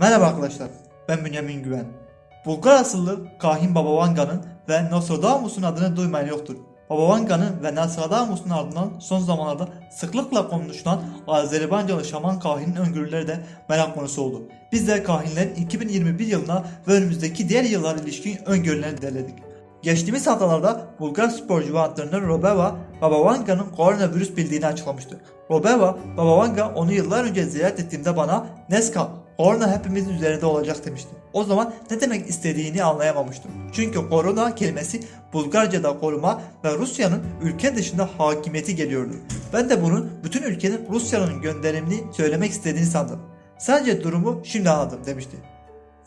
Merhaba arkadaşlar, ben Bünyamin Güven. Bulgar asıllı Kahin Baba Vanga'nın ve Nostradamus'un adını duymayan yoktur. Baba Vanga'nın ve Nostradamus'un ardından son zamanlarda sıklıkla konuşulan Azerbaycanlı şaman kahinin öngörüleri de merak konusu oldu. Biz de kahinlerin 2021 yılına ve önümüzdeki diğer yıllara ilişkin öngörülerini derledik. Geçtiğimiz haftalarda Bulgar sporcu antrenör Robeva, Baba Vanga'nın koronavirüs bildiğini açıklamıştı. Robeva, Baba Vanga onu yıllar önce ziyaret ettiğimde bana Neska, korona hepimizin üzerinde olacak demişti. O zaman ne demek istediğini anlayamamıştım. Çünkü korona kelimesi Bulgarca'da koruma ve Rusya'nın ülke dışında hakimiyeti geliyordu. Ben de bunun bütün ülkenin Rusya'nın gönderimini söylemek istediğini sandım. Sadece durumu şimdi anladım demişti.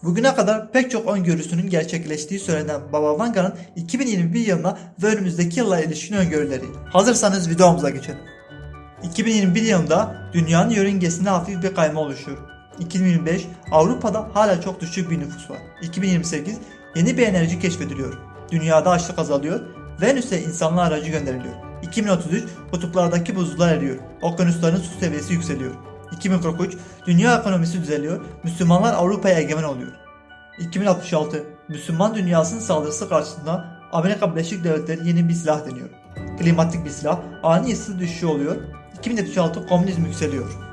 Bugüne kadar pek çok öngörüsünün gerçekleştiği söylenen Baba Vanga'nın 2021 yılına ve önümüzdeki yıla ilişkin öngörüleri. Hazırsanız videomuza geçelim. 2021 yılında dünyanın yörüngesinde hafif bir kayma oluşuyor. 2025 Avrupa'da hala çok düşük bir nüfus var. 2028 yeni bir enerji keşfediliyor. Dünyada açlık azalıyor. Venüs'e insanlı aracı gönderiliyor. 2033 kutuplardaki buzullar eriyor. Okyanusların su seviyesi yükseliyor. 2043 dünya ekonomisi düzeliyor. Müslümanlar Avrupa'ya egemen oluyor. 2066 Müslüman dünyasının saldırısı karşısında Amerika Birleşik Devletleri yeni bir silah deniyor. Klimatik bir silah, ani ısı düşüşü oluyor. 2076 komünizm yükseliyor.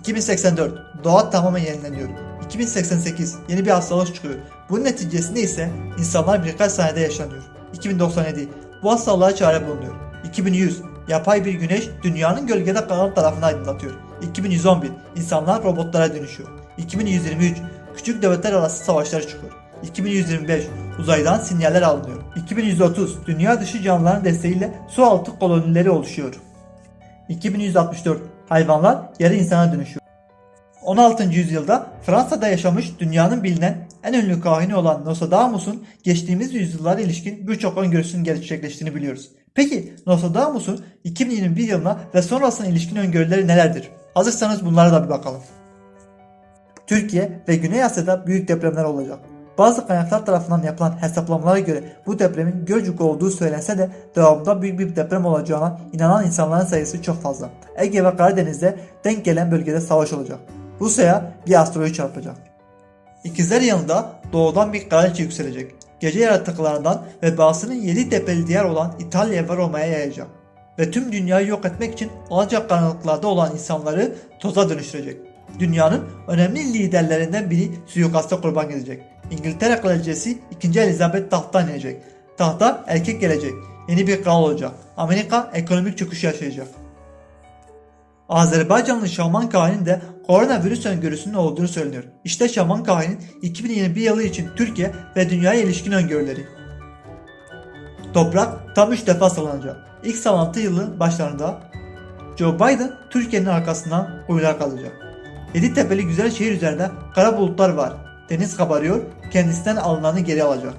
2084 doğa tamamen yenileniyor. 2088 yeni bir hastalık çıkıyor. Bunun neticesinde ise insanlar birkaç saniyede yaşlanıyor. 2097 bu hastalığa çare bulunuyor. 2100 yapay bir güneş dünyanın gölgede kalan tarafını aydınlatıyor. 2111 insanlar robotlara dönüşüyor. 2123 küçük devletler arası savaşlar çıkıyor. 2125 uzaydan sinyaller alınıyor. 2130 dünya dışı canlıların desteğiyle su altı kolonileri oluşuyor. 2164 hayvanlar yarı insana dönüşüyor. 16. yüzyılda Fransa'da yaşamış dünyanın bilinen en ünlü kahini olan Nostradamus'un geçtiğimiz yüzyıllara ilişkin birçok öngörüsünün gerçekleştiğini biliyoruz. Peki Nostradamus'un 2021 yılına ve sonrasına ilişkin öngörüleri nelerdir? Hazırsanız bunlara da bir bakalım. Türkiye ve Güney Asya'da büyük depremler olacak. Bazı kaynaklar tarafından yapılan hesaplamalara göre bu depremin Gölcük olduğu söylense de devamında büyük bir deprem olacağına inanan insanların sayısı çok fazla. Ege ve Karadeniz'de denk gelen bölgede savaş olacak. Rusya'ya bir asteroid çarpacak. İkizler yanında doğudan bir kraliçe yükselecek. Gece yaratıklarından ve bazısının yedi tepeli diyar olan İtalya'ya var olmaya yayacak. Ve tüm dünyayı yok etmek için ancak karanlıklarda olan insanları toza dönüştürecek. Dünyanın önemli liderlerinden biri suikasta kurban gidecek. İngiltere kraliçesi 2. Elizabeth tahttan inecek. Tahta erkek gelecek. Yeni bir kral olacak. Amerika ekonomik çöküş yaşayacak. Azerbaycanlı şaman kahinin de koronavirüs öngörüsünün olduğunu söyleniyor. İşte şaman kahinin 2021 yılı için Türkiye ve dünyaya ilişkin öngörüleri. Toprak tam 3 defa sallanacak. İlk sallantı yılı başlarında Joe Biden Türkiye'nin arkasından kuyruğa kalacak. Yeditepe'li güzel şehir üzerinde kara bulutlar var. Deniz kabarıyor, kendisinden alınanı geri alacak.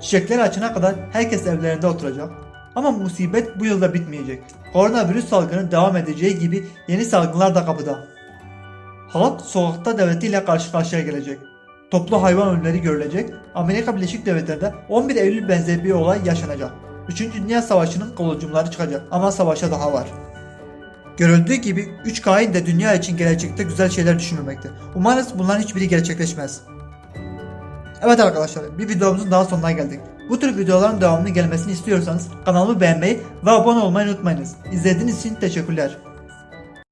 Çiçekler açana kadar herkes evlerinde oturacak. Ama musibet bu yılda bitmeyecek. Koronavirüs salgını devam edeceği gibi yeni salgınlar da kapıda. Halk sokakta devletiyle karşı karşıya gelecek. Toplu hayvan ölümleri görülecek. Amerika Birleşik Devletleri'nde 11 Eylül benzeri bir olay yaşanacak. 3. Dünya Savaşı'nın kıvılcımları çıkacak ama savaşa daha var. Görüldüğü gibi 3 kain de dünya için gelecekte güzel şeyler düşünülmekte. Umarız bunların hiçbiri gerçekleşmez. Evet arkadaşlar bir videomuzun daha sonuna geldik. Bu tür videoların devamını gelmesini istiyorsanız kanalımı beğenmeyi ve abone olmayı unutmayınız. İzlediğiniz için teşekkürler.